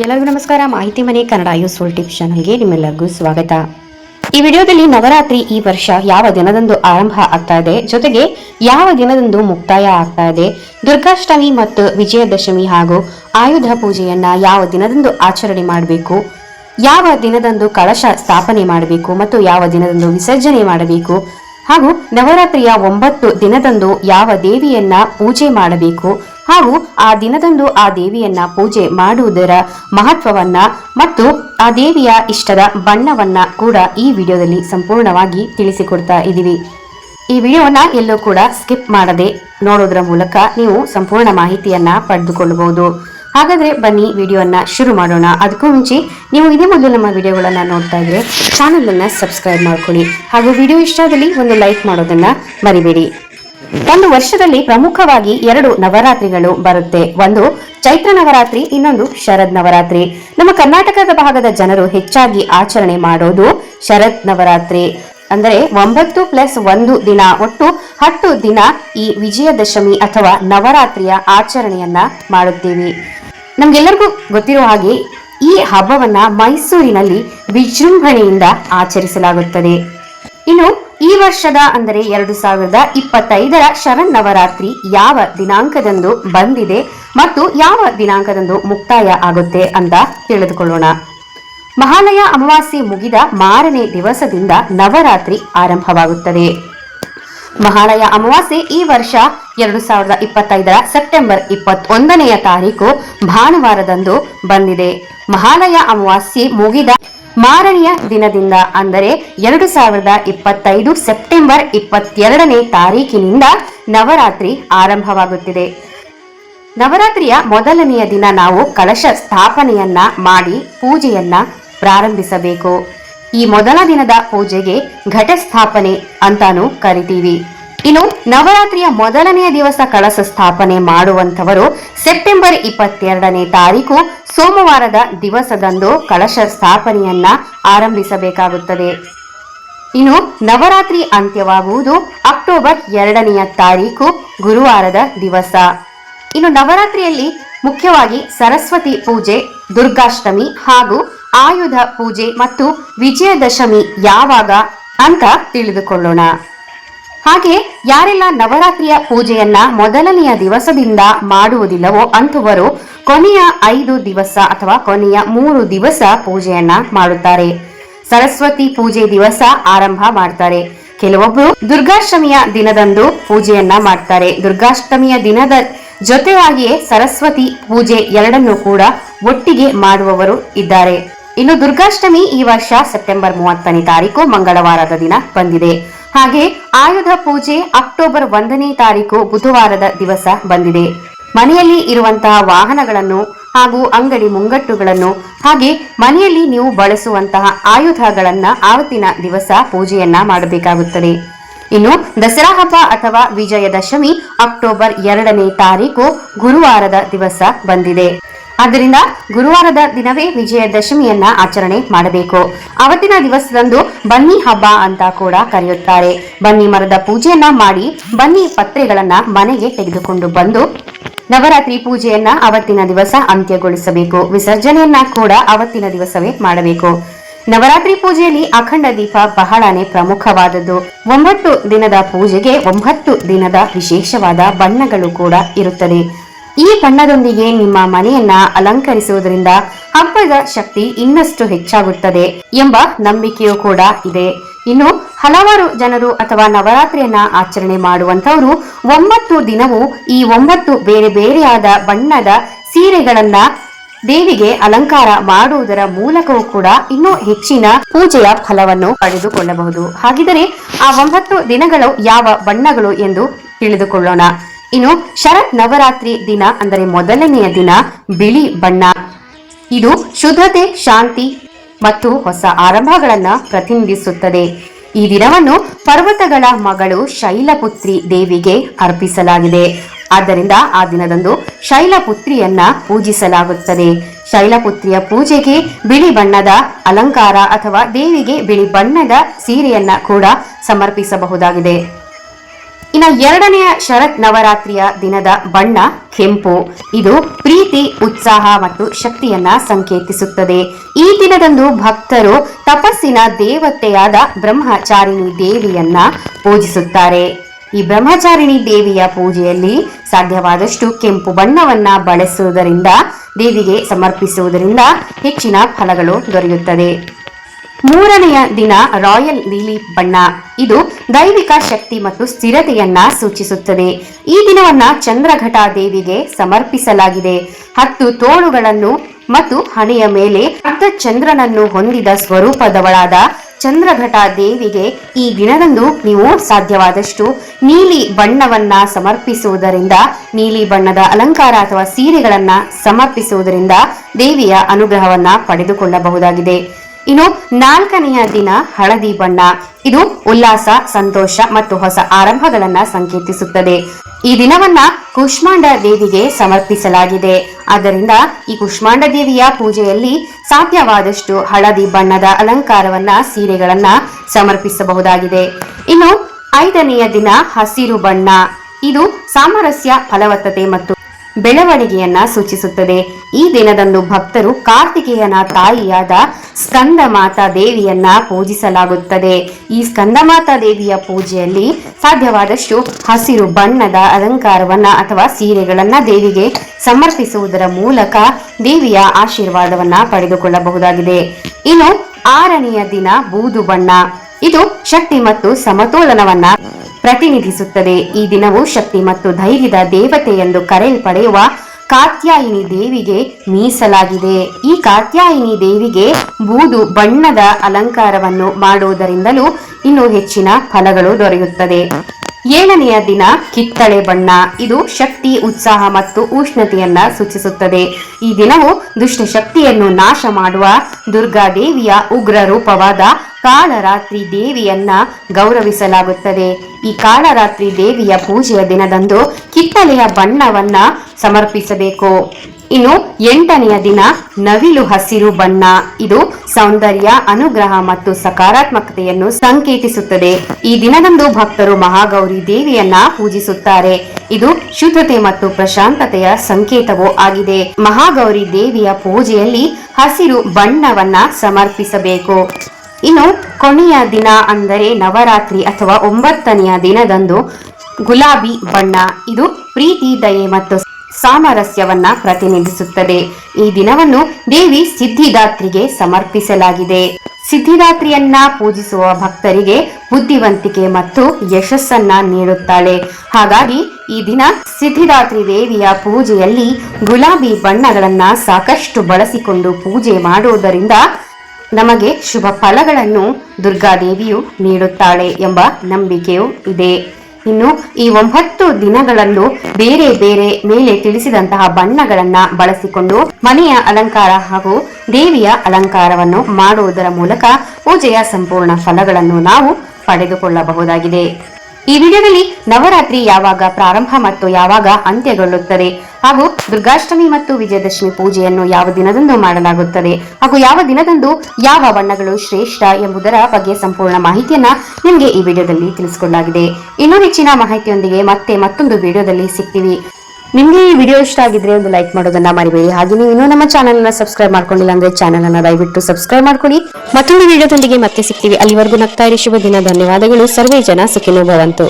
ಎಲ್ಲರಿಗೂ ನಮಸ್ಕಾರ. ಮಾಹಿತಿ ಮನೆ ಕನ್ನಡ ಯೂಸ್ಫುಲ್ ಟಿಪ್ ಚಾನಲ್ಗೆ ನಿಮ್ಮೆಲ್ಲರಿಗೂ ಸ್ವಾಗತ. ಈ ವಿಡಿಯೋದಲ್ಲಿ ನವರಾತ್ರಿ ಈ ವರ್ಷ ಯಾವ ದಿನದಂದು ಆರಂಭ ಆಗ್ತಾ ಇದೆ, ಜೊತೆಗೆ ಯಾವ ದಿನದಂದು ಮುಕ್ತಾಯ ಆಗ್ತಾ ಇದೆ, ದುರ್ಗಾಷ್ಟಮಿ ಮತ್ತು ವಿಜಯದಶಮಿ ಹಾಗೂ ಆಯುಧ ಪೂಜೆಯನ್ನ ಯಾವ ದಿನದಂದು ಆಚರಣೆ ಮಾಡಬೇಕು, ಯಾವ ದಿನದಂದು ಕಳಶ ಸ್ಥಾಪನೆ ಮಾಡಬೇಕು ಮತ್ತು ಯಾವ ದಿನದಂದು ವಿಸರ್ಜನೆ ಮಾಡಬೇಕು, ಹಾಗೂ ನವರಾತ್ರಿಯ ಒಂಬತ್ತು ದಿನದಂದು ಯಾವ ದೇವಿಯನ್ನ ಪೂಜೆ ಮಾಡಬೇಕು ಹಾಗೂ ಆ ದಿನದಂದು ಆ ದೇವಿಯನ್ನ ಪೂಜೆ ಮಾಡುವುದರ ಮಹತ್ವವನ್ನ ಮತ್ತು ಆ ದೇವಿಯ ಇಷ್ಟದ ಬಣ್ಣವನ್ನ ಕೂಡ ಈ ವಿಡಿಯೋದಲ್ಲಿ ಸಂಪೂರ್ಣವಾಗಿ ತಿಳಿಸಿಕೊಡ್ತಾ ಇದ್ದೀವಿ. ಈ ವಿಡಿಯೋನ ಎಲ್ಲೂ ಕೂಡ ಸ್ಕಿಪ್ ಮಾಡದೆ ನೋಡೋದರ ಮೂಲಕ ನೀವು ಸಂಪೂರ್ಣ ಮಾಹಿತಿಯನ್ನ ಪಡೆದುಕೊಳ್ಳಬಹುದು ಹಾಗಾದ್ರೆ ಬನ್ನಿ ವಿಡಿಯೋನ ಶುರು ಮಾಡೋಣ. ಅದಕ್ಕೂ ಮುಂಚೆ ನೀವು ಇದೇ ಮೊದಲು ನಮ್ಮ ವಿಡಿಯೋಗಳನ್ನ ನೋಡ್ತಾ ಇದ್ರೆ ಚಾನಲ್ ಅನ್ನ ಸಬ್ಸ್ಕ್ರೈಬ್ ಮಾಡ್ಕೊಳ್ಳಿ ಹಾಗೂ ವಿಡಿಯೋ ಇಷ್ಟ ಆದಲ್ಲಿ ಒಂದು ಲೈಕ್ ಮಾಡೋದನ್ನ ಮರಿಬೇಡಿ. ಒಂದು ವರ್ಷದಲ್ಲಿ ಪ್ರಮುಖವಾಗಿ ಎರಡು ನವರಾತ್ರಿಗಳು ಬರುತ್ತೆ. ಒಂದು ಚೈತ್ರ ನವರಾತ್ರಿ, ಇನ್ನೊಂದು ಶರದ್ ನವರಾತ್ರಿ. ನಮ್ಮ ಕರ್ನಾಟಕದ ಭಾಗದ ಜನರು ಹೆಚ್ಚಾಗಿ ಆಚರಣೆ ಮಾಡೋದು ಶರದ್ ನವರಾತ್ರಿ. ಅಂದರೆ ಒಂಬತ್ತು ಪ್ಲಸ್ ಒಂದು ದಿನ ಒಟ್ಟು ಹತ್ತು ದಿನ ಈ ವಿಜಯದಶಮಿ ಅಥವಾ ನವರಾತ್ರಿಯ ಆಚರಣೆಯನ್ನ ಮಾಡುತ್ತೀವಿ. ನಮ್ಗೆಲ್ಲರಿಗೂ ಗೊತ್ತಿರೋ ಹಾಗೆ ಈ ಹಬ್ಬವನ್ನ ಮೈಸೂರಿನಲ್ಲಿ ವಿಜೃಂಭಣೆಯಿಂದ ಆಚರಿಸಲಾಗುತ್ತದೆ. ಇನ್ನು ಈ ವರ್ಷದ ಅಂದರೆ ಎರಡು ಸಾವಿರದ ಇಪ್ಪತ್ತೈದರ ಶರನ್ನವರಾತ್ರಿ ಯಾವ ದಿನಾಂಕದಂದು ಬಂದಿದೆ ಮತ್ತು ಯಾವ ದಿನಾಂಕದಂದು ಮುಕ್ತಾಯ ಆಗುತ್ತೆ ಅಂತ ತಿಳಿದುಕೊಳ್ಳೋಣ. ಮಹಾಲಯ ಅಮಾವಾಸ್ಯೆ ಮುಗಿದ ಮಾರನೇ ದಿವಸದಿಂದ ನವರಾತ್ರಿ ಆರಂಭವಾಗುತ್ತದೆ. ಮಹಾಲಯ ಅಮಾವಾಸ್ಯೆ ಈ ವರ್ಷ ಎರಡು ಸಾವಿರದ ಇಪ್ಪತ್ತೈದರ ಸೆಪ್ಟೆಂಬರ್ ಇಪ್ಪತ್ತೊಂದನೆಯ ತಾರೀಕು ಭಾನುವಾರದಂದು ಬಂದಿದೆ. ಮಹಾಲಯ ಅಮಾವಾಸ್ಯೆ ಮುಗಿದ ಮಾರನೆಯ ದಿನದಿಂದ ಅಂದರೆ ಎರಡು ಸಾವಿರದ ಇಪ್ಪತ್ತೈದು ಸೆಪ್ಟೆಂಬರ್ ಇಪ್ಪತ್ತೆರಡನೇ ತಾರೀಕಿನಿಂದ ನವರಾತ್ರಿ ಆರಂಭವಾಗುತ್ತಿದೆ. ನವರಾತ್ರಿಯ ಮೊದಲನೆಯ ದಿನ ನಾವು ಕಳಶ ಸ್ಥಾಪನೆಯನ್ನ ಮಾಡಿ ಪೂಜೆಯನ್ನ ಪ್ರಾರಂಭಿಸಬೇಕು. ಈ ಮೊದಲ ದಿನದ ಪೂಜೆಗೆ ಘಟ ಸ್ಥಾಪನೆ ಅಂತಾನು ಕರಿತೀವಿ. ಇನ್ನು ನವರಾತ್ರಿಯ ಮೊದಲನೆಯ ದಿವಸ ಕಳಶ ಸ್ಥಾಪನೆ ಮಾಡುವಂತವರು ಸೆಪ್ಟೆಂಬರ್ ಇಪ್ಪತ್ತೆರಡನೇ ತಾರೀಕು ಸೋಮವಾರದ ದಿವಸದಂದು ಕಳಶ ಸ್ಥಾಪನೆಯನ್ನ ಆರಂಭಿಸಬೇಕಾಗುತ್ತದೆ. ಇನ್ನು ನವರಾತ್ರಿ ಅಂತ್ಯವಾಗುವುದು ಅಕ್ಟೋಬರ್ ಎರಡನೆಯ ತಾರೀಕು ಗುರುವಾರದ ದಿವಸ. ಇನ್ನು ನವರಾತ್ರಿಯಲ್ಲಿ ಮುಖ್ಯವಾಗಿ ಸರಸ್ವತಿ ಪೂಜೆ, ದುರ್ಗಾಷ್ಟಮಿ ಹಾಗೂ ಆಯುಧ ಪೂಜೆ ಮತ್ತು ವಿಜಯದಶಮಿ ಯಾವಾಗ ಅಂತ ತಿಳಿದುಕೊಳ್ಳೋಣ. ಹಾಗೆ ಯಾರೆಲ್ಲ ನವರಾತ್ರಿಯ ಪೂಜೆಯನ್ನ ಮೊದಲನೆಯ ದಿವಸದಿಂದ ಮಾಡುವುದಿಲ್ಲವೋ ಅಂಥವರು ಕೊನೆಯ ಐದು ದಿವಸ ಅಥವಾ ಕೊನೆಯ ಮೂರು ದಿವಸ ಪೂಜೆಯನ್ನ ಮಾಡುತ್ತಾರೆ. ಸರಸ್ವತಿ ಪೂಜೆ ದಿವಸ ಆರಂಭ ಮಾಡ್ತಾರೆ. ಕೆಲವೊಬ್ರು ದುರ್ಗಾಷ್ಟಮಿಯ ದಿನದಂದು ಪೂಜೆಯನ್ನ ಮಾಡ್ತಾರೆ. ದುರ್ಗಾಷ್ಟಮಿಯ ದಿನದ ಜೊತೆಯಾಗಿಯೇ ಸರಸ್ವತಿ ಪೂಜೆ ಎರಡನ್ನೂ ಕೂಡ ಒಟ್ಟಿಗೆ ಮಾಡುವವರು ಇದ್ದಾರೆ. ಇನ್ನು ದುರ್ಗಾಷ್ಟಮಿ ಈ ವರ್ಷ ಸೆಪ್ಟೆಂಬರ್ ಮೂವತ್ತನೇ ತಾರೀಕು ಮಂಗಳವಾರದ ದಿನ ಬಂದಿದೆ. ಹಾಗೆ ಆಯುಧ ಪೂಜೆ ಅಕ್ಟೋಬರ್ ಒಂದನೇ ತಾರೀಕು ಬುಧವಾರದ ದಿವಸ ಬಂದಿದೆ. ಮನೆಯಲ್ಲಿ ಇರುವಂತಹ ವಾಹನಗಳನ್ನು ಹಾಗೂ ಅಂಗಡಿ ಮುಂಗಟ್ಟುಗಳನ್ನು ಹಾಗೆ ಮನೆಯಲ್ಲಿ ನೀವು ಬಳಸುವಂತಹ ಆಯುಧಗಳನ್ನ ಆವತ್ತಿನ ದಿವಸ ಪೂಜೆಯನ್ನ ಮಾಡಬೇಕಾಗುತ್ತದೆ. ಇನ್ನು ದಸರಾ ಹಬ್ಬ ಅಥವಾ ವಿಜಯದಶಮಿ ಅಕ್ಟೋಬರ್ ಎರಡನೇ ತಾರೀಕು ಗುರುವಾರದ ದಿವಸ ಬಂದಿದೆ. ಆದ್ದರಿಂದ ಗುರುವಾರದ ದಿನವೇ ವಿಜಯದಶಮಿಯನ್ನ ಆಚರಣೆ ಮಾಡಬೇಕು. ಅವತ್ತಿನ ದಿವಸದಂದು ಬನ್ನಿ ಹಬ್ಬ ಅಂತ ಕೂಡ ಕರೆಯುತ್ತಾರೆ. ಬನ್ನಿ ಮರದ ಪೂಜೆಯನ್ನ ಮಾಡಿ ಬನ್ನಿ ಪತ್ರೆಗಳನ್ನ ಮನೆಗೆ ತೆಗೆದುಕೊಂಡು ಬಂದು ನವರಾತ್ರಿ ಪೂಜೆಯನ್ನ ಅವತ್ತಿನ ದಿವಸ ಅಂತ್ಯಗೊಳಿಸಬೇಕು. ವಿಸರ್ಜನೆಯನ್ನ ಕೂಡ ಅವತ್ತಿನ ದಿವಸವೇ ಮಾಡಬೇಕು. ನವರಾತ್ರಿ ಪೂಜೆಯಲ್ಲಿ ಅಖಂಡ ದೀಪ ಬಹಳನೇ ಪ್ರಮುಖವಾದದ್ದು. ಒಂಬತ್ತು ದಿನದ ಪೂಜೆಗೆ ಒಂಬತ್ತು ದಿನದ ವಿಶೇಷವಾದ ಬಣ್ಣಗಳು ಕೂಡ ಇರುತ್ತದೆ. ಈ ಬಣ್ಣದೊಂದಿಗೆ ನಿಮ್ಮ ಮನೆಯನ್ನ ಅಲಂಕರಿಸುವುದರಿಂದ ಹಬ್ಬದ ಶಕ್ತಿ ಇನ್ನಷ್ಟು ಹೆಚ್ಚಾಗುತ್ತದೆ ಎಂಬ ನಂಬಿಕೆಯೂ ಕೂಡ ಇದೆ. ಇನ್ನು ಹಲವಾರು ಜನರು ಅಥವಾ ನವರಾತ್ರಿಯನ್ನ ಆಚರಣೆ ಮಾಡುವಂತವರು ಒಂಬತ್ತು ದಿನವೂ ಈ ಒಂಬತ್ತು ಬೇರೆ ಬೇರೆಯಾದ ಬಣ್ಣದ ಸೀರೆಗಳನ್ನ ದೇವಿಗೆ ಅಲಂಕಾರ ಮಾಡುವುದರ ಮೂಲಕವೂ ಕೂಡ ಇನ್ನೂ ಹೆಚ್ಚಿನ ಪೂಜೆಯ ಫಲವನ್ನು ಪಡೆದುಕೊಳ್ಳಬಹುದು. ಹಾಗಿದರೆ ಆ ಒಂಬತ್ತು ದಿನಗಳು ಯಾವ ಬಣ್ಣಗಳು ಎಂದು ತಿಳಿದುಕೊಳ್ಳೋಣ. ಇನ್ನು ಶರತ್ ನವರಾತ್ರಿ ದಿನ ಅಂದರೆ ಮೊದಲನೆಯ ದಿನ ಬಿಳಿ ಬಣ್ಣ. ಇದು ಶುದ್ಧತೆ, ಶಾಂತಿ ಮತ್ತು ಹೊಸ ಆರಂಭಗಳನ್ನ ಪ್ರತಿನಿಧಿಸುತ್ತದೆ ಈ ದಿನವನ್ನು ಪರ್ವತಗಳ ಮಗಳು ಶೈಲಪುತ್ರಿ ದೇವಿಗೆ ಅರ್ಪಿಸಲಾಗಿದೆ. ಆದ್ದರಿಂದ ಆ ದಿನದಂದು ಶೈಲಪುತ್ರಿಯನ್ನ ಪೂಜಿಸಲಾಗುತ್ತದೆ. ಶೈಲಪುತ್ರಿಯ ಪೂಜೆಗೆ ಬಿಳಿ ಬಣ್ಣದ ಅಲಂಕಾರ ಅಥವಾ ದೇವಿಗೆ ಬಿಳಿ ಬಣ್ಣದ ಸೀರೆಯನ್ನ ಕೂಡ ಸಮರ್ಪಿಸಬಹುದಾಗಿದೆ. ಇನ್ನು ಎರಡನೆಯ ಶರತ್ ನವರಾತ್ರಿಯ ದಿನದ ಬಣ್ಣ ಕೆಂಪು. ಇದು ಪ್ರೀತಿ, ಉತ್ಸಾಹ ಮತ್ತು ಶಕ್ತಿಯನ್ನ ಸಂಕೇತಿಸುತ್ತದೆ. ಈ ದಿನದಂದು ಭಕ್ತರು ತಪಸ್ಸಿನ ದೇವತೆಯಾದ ಬ್ರಹ್ಮಚಾರಿಣಿ ದೇವಿಯನ್ನ ಪೂಜಿಸುತ್ತಾರೆ. ಈ ಬ್ರಹ್ಮಚಾರಿಣಿ ದೇವಿಯ ಪೂಜೆಯಲ್ಲಿ ಸಾಧ್ಯವಾದಷ್ಟು ಕೆಂಪು ಬಣ್ಣವನ್ನ ಬಳಸುವುದರಿಂದ, ದೇವಿಗೆ ಸಮರ್ಪಿಸುವುದರಿಂದ ಹೆಚ್ಚಿನ ಫಲಗಳು ದೊರೆಯುತ್ತದೆ. ಮೂರನೆಯ ದಿನ ರಾಯಲ್ ನೀಲಿ ಬಣ್ಣ. ಇದು ದೈವಿಕ ಶಕ್ತಿ ಮತ್ತು ಸ್ಥಿರತೆಯನ್ನ ಸೂಚಿಸುತ್ತದೆ. ಈ ದಿನವನ್ನ ಚಂದ್ರಘಟ ದೇವಿಗೆ ಸಮರ್ಪಿಸಲಾಗಿದೆ. ಹತ್ತು ತೋಳುಗಳನ್ನು ಮತ್ತು ಹಣೆಯ ಮೇಲೆ ಅರ್ಧ ಚಂದ್ರನನ್ನು ಹೊಂದಿದ ಸ್ವರೂಪದವಳಾದ ಚಂದ್ರಘಟ ದೇವಿಗೆ ಈ ದಿನದಂದು ನೀವು ಸಾಧ್ಯವಾದಷ್ಟು ನೀಲಿ ಬಣ್ಣವನ್ನ ಸಮರ್ಪಿಸುವುದರಿಂದ, ನೀಲಿ ಬಣ್ಣದ ಅಲಂಕಾರ ಅಥವಾ ಸೀರೆಗಳನ್ನ ಸಮರ್ಪಿಸುವುದರಿಂದ ದೇವಿಯ ಅನುಗ್ರಹವನ್ನ ಪಡೆದುಕೊಳ್ಳಬಹುದಾಗಿದೆ. ಇನ್ನು ನಾಲ್ಕನೆಯ ದಿನ ಹಳದಿ ಬಣ್ಣ. ಇದು ಉಲ್ಲಾಸ, ಸಂತೋಷ ಮತ್ತು ಹೊಸ ಆರಂಭಗಳನ್ನ ಸಂಕೇತಿಸುತ್ತದೆ. ಈ ದಿನವನ್ನ ಕುಷ್ಮಾಂಡ ದೇವಿಗೆ ಸಮರ್ಪಿಸಲಾಗಿದೆ. ಆದ್ದರಿಂದ ಈ ಕುಷ್ಮಾಂಡ ದೇವಿಯ ಪೂಜೆಯಲ್ಲಿ ಸಾಧ್ಯವಾದಷ್ಟು ಹಳದಿ ಬಣ್ಣದ ಅಲಂಕಾರವನ್ನ, ಸೀರೆಗಳನ್ನ ಸಮರ್ಪಿಸಬಹುದಾಗಿದೆ. ಇನ್ನು ಐದನೆಯ ದಿನ ಹಸಿರು ಬಣ್ಣ. ಇದು ಸಾಮರಸ್ಯ, ಫಲವತ್ತತೆ ಮತ್ತು ಬೆಳವಣಿಗೆಯನ್ನ ಸೂಚಿಸುತ್ತದೆ. ಈ ದಿನದಂದು ಭಕ್ತರು ಕಾರ್ತಿಕೇಯನ ತಾಯಿಯಾದ ಸ್ಕಂದಮಾತಾ ದೇವಿಯನ್ನ ಪೂಜಿಸಲಾಗುತ್ತದೆ. ಈ ಸ್ಕಂದಮಾತಾ ದೇವಿಯ ಪೂಜೆಯಲ್ಲಿ ಸಾಧ್ಯವಾದಷ್ಟು ಹಸಿರು ಬಣ್ಣದ ಅಲಂಕಾರವನ್ನ ಅಥವಾ ಸೀರೆಗಳನ್ನ ದೇವಿಗೆ ಸಮರ್ಪಿಸುವುದರ ಮೂಲಕ ದೇವಿಯ ಆಶೀರ್ವಾದವನ್ನ ಪಡೆದುಕೊಳ್ಳಬಹುದಾಗಿದೆ. ಇನ್ನು ಆರನೆಯ ದಿನ ಬೂದು ಬಣ್ಣ. ಇದು ಶಕ್ತಿ ಮತ್ತು ಸಮತೋಲನವನ್ನ ಪ್ರತಿನಿಧಿಸುತ್ತದೆ. ಈ ದಿನವು ಶಕ್ತಿ ಮತ್ತು ಧೈರ್ಯದ ದೇವತೆ ಎಂದು ಕರೆಯಲ್ಪಡೆಯುವ ಕಾತ್ಯಾಯಿನಿ ದೇವಿಗೆ ಮೀಸಲಾಗಿದೆ. ಈ ಕಾತ್ಯಾಯಿನಿ ದೇವಿಗೆ ಬೂದು ಬಣ್ಣದ ಅಲಂಕಾರವನ್ನು ಮಾಡುವುದರಿಂದಲೂ ಇನ್ನೂ ಹೆಚ್ಚಿನ ಫಲಗಳು ದೊರೆಯುತ್ತದೆ. ಏಳನೆಯ ದಿನ ಕಿತ್ತಳೆ ಬಣ್ಣ. ಇದು ಶಕ್ತಿ, ಉತ್ಸಾಹ ಮತ್ತು ಉಷ್ಣತೆಯನ್ನ ಸೂಚಿಸುತ್ತದೆ. ಈ ದಿನವು ದುಷ್ಟ ಶಕ್ತಿಯನ್ನು ನಾಶ ಮಾಡುವ ದುರ್ಗಾದೇವಿಯ ಉಗ್ರ ರೂಪವಾದ ಕಾಳರಾತ್ರಿ ದೇವಿಯನ್ನ ಗೌರವಿಸಲಾಗುತ್ತದೆ. ಈ ಕಾಳರಾತ್ರಿ ದೇವಿಯ ಪೂಜೆಯ ದಿನದಂದು ಕಿತ್ತಲೆಯ ಬಣ್ಣವನ್ನ ಸಮರ್ಪಿಸಬೇಕು. ಇನ್ನು ಎಂಟನೆಯ ದಿನ ನವಿಲು ಹಸಿರು ಬಣ್ಣ. ಇದು ಸೌಂದರ್ಯ, ಅನುಗ್ರಹ ಮತ್ತು ಸಕಾರಾತ್ಮಕತೆಯನ್ನು ಸಂಕೇತಿಸುತ್ತದೆ. ಈ ದಿನದಂದು ಭಕ್ತರು ಮಹಾಗೌರಿ ದೇವಿಯನ್ನ ಪೂಜಿಸುತ್ತಾರೆ. ಇದು ಶುದ್ಧತೆ ಮತ್ತು ಪ್ರಶಾಂತತೆಯ ಸಂಕೇತವೂ ಆಗಿದೆ. ಮಹಾಗೌರಿ ದೇವಿಯ ಪೂಜೆಯಲ್ಲಿ ಹಸಿರು ಬಣ್ಣವನ್ನ ಸಮರ್ಪಿಸಬೇಕು. ಇನ್ನು ಕೊನೆಯ ದಿನ ಅಂದರೆ ನವರಾತ್ರಿ ಅಥವಾ ಒಂಬತ್ತನೆಯ ದಿನದಂದು ಗುಲಾಬಿ ಬಣ್ಣ. ಇದು ಪ್ರೀತಿ, ದಯೆ ಮತ್ತು ಸಾಮರಸ್ಯವನ್ನ ಪ್ರತಿನಿಧಿಸುತ್ತದೆ. ಈ ದಿನವನ್ನು ದೇವಿ ಸಿದ್ಧಿದಾತ್ರಿಗೆ ಸಮರ್ಪಿಸಲಾಗಿದೆ. ಸಿದ್ಧಿದಾತ್ರಿಯನ್ನ ಪೂಜಿಸುವ ಭಕ್ತರಿಗೆ ಬುದ್ಧಿವಂತಿಕೆ ಮತ್ತು ಯಶಸ್ಸನ್ನ ನೀಡುತ್ತಾಳೆ. ಹಾಗಾಗಿ ಈ ದಿನ ಸಿದ್ಧಿದಾತ್ರಿ ದೇವಿಯ ಪೂಜೆಯಲ್ಲಿ ಗುಲಾಬಿ ಬಣ್ಣಗಳನ್ನ ಸಾಕಷ್ಟು ಬಳಸಿಕೊಂಡು ಪೂಜೆ ಮಾಡುವುದರಿಂದ ನಮಗೆ ಶುಭ ಫಲಗಳನ್ನು ದುರ್ಗಾದೇವಿಯು ನೀಡುತ್ತಾಳೆ ಎಂಬ ನಂಬಿಕೆಯೂ ಇದೆ. ಇನ್ನು ಈ ಒಂಬತ್ತು ದಿನಗಳಲ್ಲೂ ಬೇರೆ ಬೇರೆ ಮೇಲೆ ತಿಳಿಸಿದಂತಹ ಬಣ್ಣಗಳನ್ನ ಬಳಸಿಕೊಂಡು ಮನೆಯ ಅಲಂಕಾರ ಹಾಗೂ ದೇವಿಯ ಅಲಂಕಾರವನ್ನು ಮಾಡುವುದರ ಮೂಲಕ ಪೂಜೆಯ ಸಂಪೂರ್ಣ ಫಲಗಳನ್ನು ನಾವು ಪಡೆದುಕೊಳ್ಳಬಹುದಾಗಿದೆ. ಈ ವಿಡಿಯೋದಲ್ಲಿ ನವರಾತ್ರಿ ಯಾವಾಗ ಪ್ರಾರಂಭ ಮತ್ತು ಯಾವಾಗ ಅಂತ್ಯಗೊಳ್ಳುತ್ತದೆ ಹಾಗೂ ದುರ್ಗಾಷ್ಟಮಿ ಮತ್ತು ವಿಜಯದಶಮಿ ಪೂಜೆಯನ್ನು ಯಾವ ದಿನದಂದು ಮಾಡಲಾಗುತ್ತದೆ ಹಾಗೂ ಯಾವ ದಿನದಂದು ಯಾವ ಬಣ್ಣಗಳು ಶ್ರೇಷ್ಠ ಎಂಬುದರ ಬಗ್ಗೆ ಸಂಪೂರ್ಣ ಮಾಹಿತಿಯನ್ನ ನಿಮಗೆ ಈ ವಿಡಿಯೋದಲ್ಲಿ ತಿಳಿಸಿಕೊಡಲಾಗಿದೆ. ಇನ್ನೂ ಹೆಚ್ಚಿನ ಮಾಹಿತಿಯೊಂದಿಗೆ ಮತ್ತೆ ಮತ್ತೊಂದು ವಿಡಿಯೋದಲ್ಲಿ ಸಿಗ್ತೀವಿ. ನಿಮಗೆ ಈ ವಿಡಿಯೋ ಇಷ್ಟ ಆಗಿದ್ರೆ ಒಂದು ಲೈಕ್ ಮಾಡೋದನ್ನ ಮರಿಬೇಡಿ. ಹಾಗೆ ನೀವು ಇನ್ನೂ ನಮ್ಮ ಚಾನಲ್ ಅನ್ನ ಸಬ್ಸ್ಕ್ರೈಬ್ ಮಾಡ್ಕೊಂಡಿಲ್ಲ ಅಂದ್ರೆ ಚಾನಲ್ ಅನ್ನ ದಯವಿಟ್ಟು ಸಬ್ಸ್ಕ್ರೈಬ್ ಮಾಡ್ಕೊಳ್ಳಿ ಮತ್ತೊಂದು ವಿಡಿಯೋದೊಂದಿಗೆ ಮತ್ತೆ ಸಿಗ್ತೀವಿ. ಅಲ್ಲಿವರೆಗೂ ನಗ್ತಾ ಇರಿ. ಶುಭ ದಿನ. ಧನ್ಯವಾದಗಳು. ಸರ್ವೇ ಜನ ಸುಖಿನೋ ಭವಂತು.